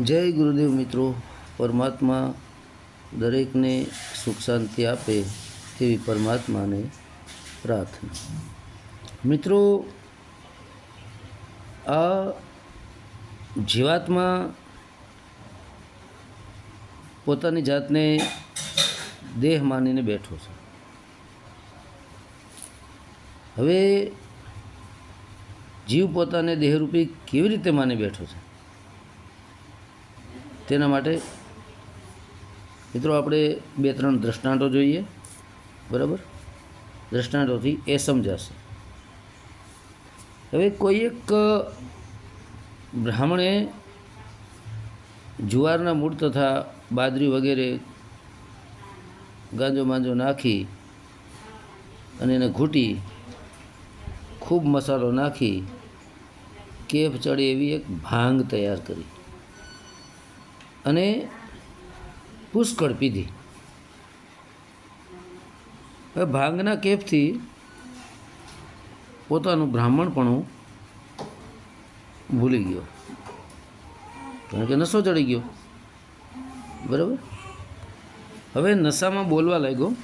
જય ગુરુદેવ મિત્રો, પરમાત્મા દરેકને સુખ શાંતિ આપે તેવી પરમાત્માને પ્રાર્થના. મિત્રો, આ જીવાત્મા પોતાની જાતને દેહ માનીને બેઠો છે. હવે જીવ પોતાને દેહરૂપી કેવી રીતે માની બેઠો છે? તેના માટે મિત્રો આપણે બે ત્રણ દ્રષ્ટાંતો જોઈએ, બરાબર? દ્રષ્ટાંતોથી એ સમજાશે. હવે કોઈ એક બ્રાહ્મણે જુવારના મૂળ તથા બાજરી વગેરે ગાંજો માંજો નાખી અને એને ઘૂંટી, ખૂબ મસાલો નાખી, કેફ ચડે એવી એક ભાંગ તૈયાર કરી. અને પુષ્કળ પીધી. હવે ભાંગના કેફથી પોતાનું બ્રાહ્મણપણું ભૂલી ગયો. કારણ કે નશો ચડી ગયો. બરાબર? હવે નશામાં બોલવા લાગ્યો.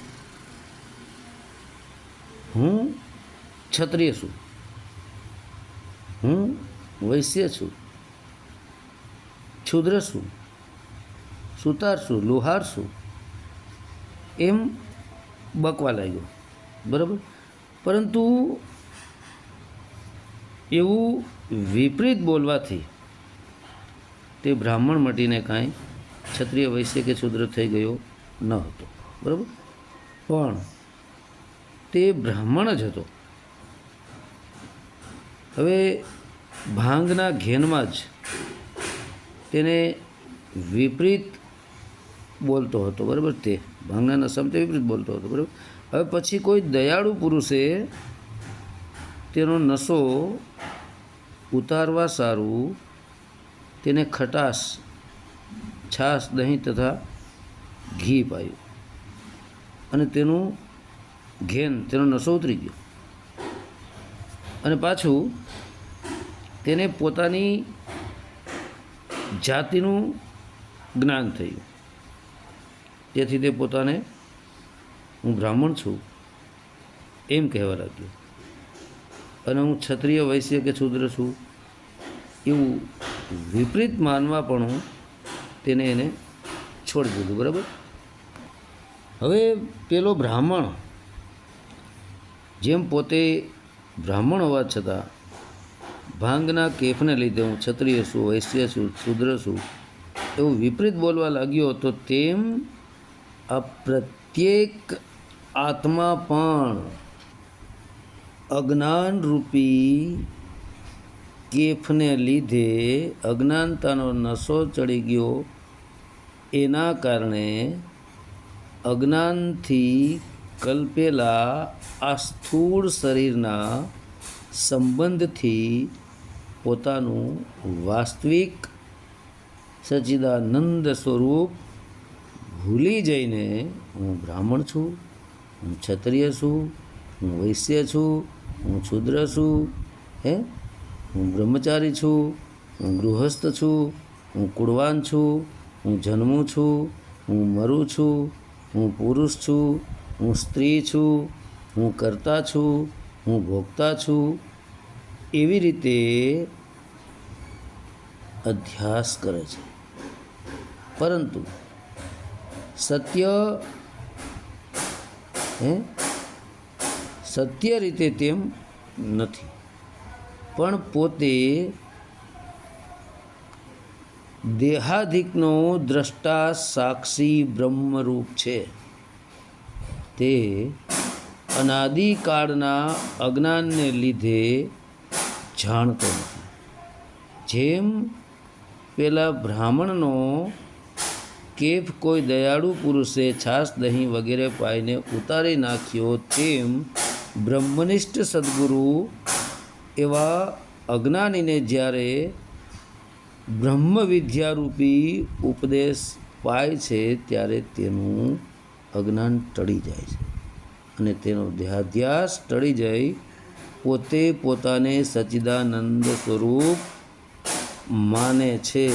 હું ક્ષત્રિય છું. હું વૈશ્ય છું. ક્ષુદ્ર છું. સુતાર લુહારશું. એમ બકવા લાગ્યો. બરાબર? પરંતુ એવું વિપરીત બોલવાથી તે બ્રાહ્મણ મટીને કાંઈ ક્ષત્રિય વૈશ્ય કે શુદ્ર થઈ ગયો ન હતો. બરાબર? પણ તે બ્રાહ્મણ જ હતો. હવે ભાંગના ઘેનમાં જ તેને વિપરીત બોલતો હતો, બરાબર? તે ભાંગના શબ્દ વિપરીત બોલતો હતો, બરાબર? હવે પછી કોઈ દયાળુ પુરુષે તેનો નશો ઉતારવા સારું, તેને ખટાશ, છાશ, દહીં તથા ઘી પાયું. અને તેનું ઘેન, તેનો નશો ઉતરી ગયો. અને પાછું તેને પોતાની જાતિનું જ્ઞાન થયું. તેથી તે પોતાને હું બ્રાહ્મણ છું એમ કહેવા લાગ્યો. અને હું ક્ષત્રિય વૈશ્ય કે શુદ્ર છું એવું વિપરીત માનવા પણ હું તેને એને છોડી દીધું, બરાબર? હવે પેલો બ્રાહ્મણ, જેમ પોતે બ્રાહ્મણ હોવા છતાં ભાંગના કેફને લીધે હું ક્ષત્રિય છું, વૈશ્ય છું, શુદ્ર છું, એવું વિપરીત બોલવા લાગ્યો તો તેમ આ પ્રત્યેક આત્મા પણ અજ્ઞાનરૂપી કેફને લીધે અજ્ઞાનતાનો નશો ચડી ગયો. એના કારણે અજ્ઞાનથી કલ્પેલા આ સ્થૂળ શરીરના સંબંધથી પોતાનું વાસ્તવિક સચિદાનંદ સ્વરૂપ ભૂલી જઈને હું બ્રાહ્મણ છું હું ક્ષત્રિય છું હું વૈશ્ય છું હું શુદ્ર છું હે હું બ્રહ્મચારી છું હું ગૃહસ્થ છું હું કુળવાન છું હું જન્મું છું હું મરું છું હું પુરુષ છું હું સ્ત્રી છું હું કરતા છું હું ભોગતા છું એવી રીતે અધ્યાસ કરે છે પરંતુ સત્ય, હે? સત્ય રીતે તેમ નથી. પણ પોતે દેહાધિકનો દ્રષ્ટા સાક્ષી બ્રહ્મરૂપ છે. તે અનાદિકાળના અજ્ઞાનને લીધે જાણતો નથી. જેમ પેલા બ્રાહ્મણનો કેફ કોઈ દયાળુ પુરુષે છાશ, દહીં વગેરે પાઈને ઉતારી નાખ્યો તેમ બ્રહ્મનિષ્ઠ સદગુરુ એવા અજ્ઞાનીને જ્યારે બ્રહ્મ વિદ્યારૂપી ઉપદેશ પાય છે ત્યારે તેનું અજ્ઞાન ટળી જાય છે અને તેનો દેહાધ્યાસ ટળી જઈ પોતે પોતાને સચિદાનંદ સ્વરૂપ માને છે.